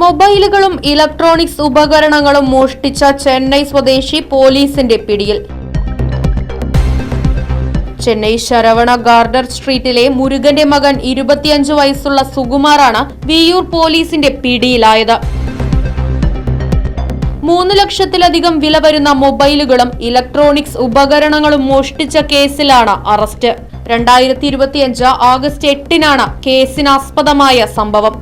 മൊബൈലുകളും electronics ഉപകരണങ്ങളും മോഷ്ടിച്ച ചെന്നൈ സ്വദേശി പോലീസിന്റെ പിടിയിൽ. ചെന്നൈ ശരവണ ഗാർഡർ സ്ട്രീറ്റിലെ മുരുകന്റെ മകൻ ഇരുപത്തിയഞ്ച് വയസ്സുള്ള സുകുമാറാണ് വിയൂർ പോലീസിന്റെ പിടിയിലായത്. മൂന്ന് ലക്ഷത്തിലധികം വില വരുന്ന മൊബൈലുകളും ഇലക്ട്രോണിക്സ് ഉപകരണങ്ങളും മോഷ്ടിച്ച കേസിലാണ് അറസ്റ്റ്. രണ്ടായിരത്തി ഇരുപത്തിയഞ്ച് ആഗസ്റ്റ് എട്ടിനാണ് കേസിനാസ്പദമായ സംഭവം.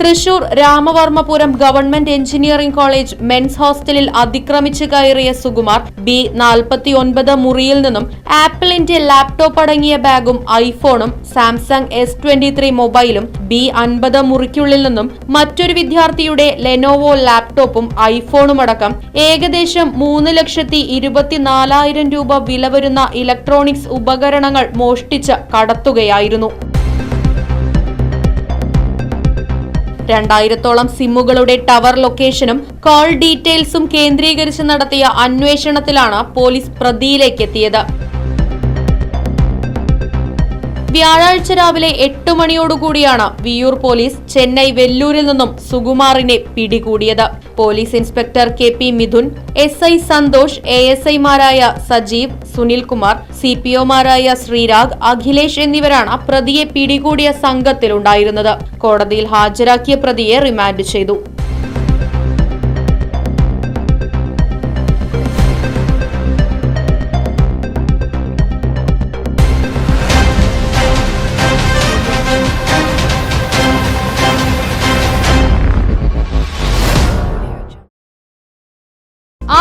Thrissur Ramavarmapuram government engineering college men's ഹോസ്റ്റലിൽ അതിക്രമിച്ചു കയറിയ സുകുമാർ ബി നാൽപ്പത്തി ഒൻപത് മുറിയിൽ നിന്നും ആപ്പിളിന്റെ ലാപ്ടോപ്പ് അടങ്ങിയ ബാഗും ഐഫോണും സാംസങ് എസ് ട്വന്റി ത്രീ മൊബൈലും ബി അൻപത് മുറിക്കുള്ളിൽ നിന്നും മറ്റൊരു വിദ്യാർത്ഥിയുടെ ലെനോവോ ലാപ്ടോപ്പും ഐഫോണും അടക്കം ഏകദേശം മൂന്ന് ലക്ഷത്തി ഇരുപത്തിനാലായിരം രൂപ വില വരുന്ന ഇലക്ട്രോണിക്സ് ഉപകരണങ്ങൾ മോഷ്ടിച്ച് കടത്തുകയായിരുന്നു. രണ്ടായിരത്തോളം സിമ്മുകളുടെ ടവർ ലൊക്കേഷനും കോൾ ഡീറ്റെയിൽസും കേന്ദ്രീകരിച്ച് നടത്തിയ അന്വേഷണത്തിലാണ് പോലീസ് പ്രതിയിലേക്ക് എത്തിയത് വ്യാഴാഴ്ച രാവിലെ എട്ട് മണിയോടുകൂടിയാണ് വിയൂർ പോലീസ് ചെന്നൈ വെല്ലൂരിൽ നിന്നും സുകുമാറിനെ പിടികൂടിയത്. Police inspector K P Mithun S I Santhosh A S ഐമാരായ സജീവ് സുനിൽകുമാർ സി പി ഒമാരായ ശ്രീരാഗ് അഖിലേഷ് എന്നിവരാണ് പ്രതിയെ പിടികൂടിയ സംഘത്തിലുണ്ടായിരുന്നത്. കോടതിയിൽ ഹാജരാക്കിയ പ്രതിയെ റിമാൻഡ് ചെയ്തു.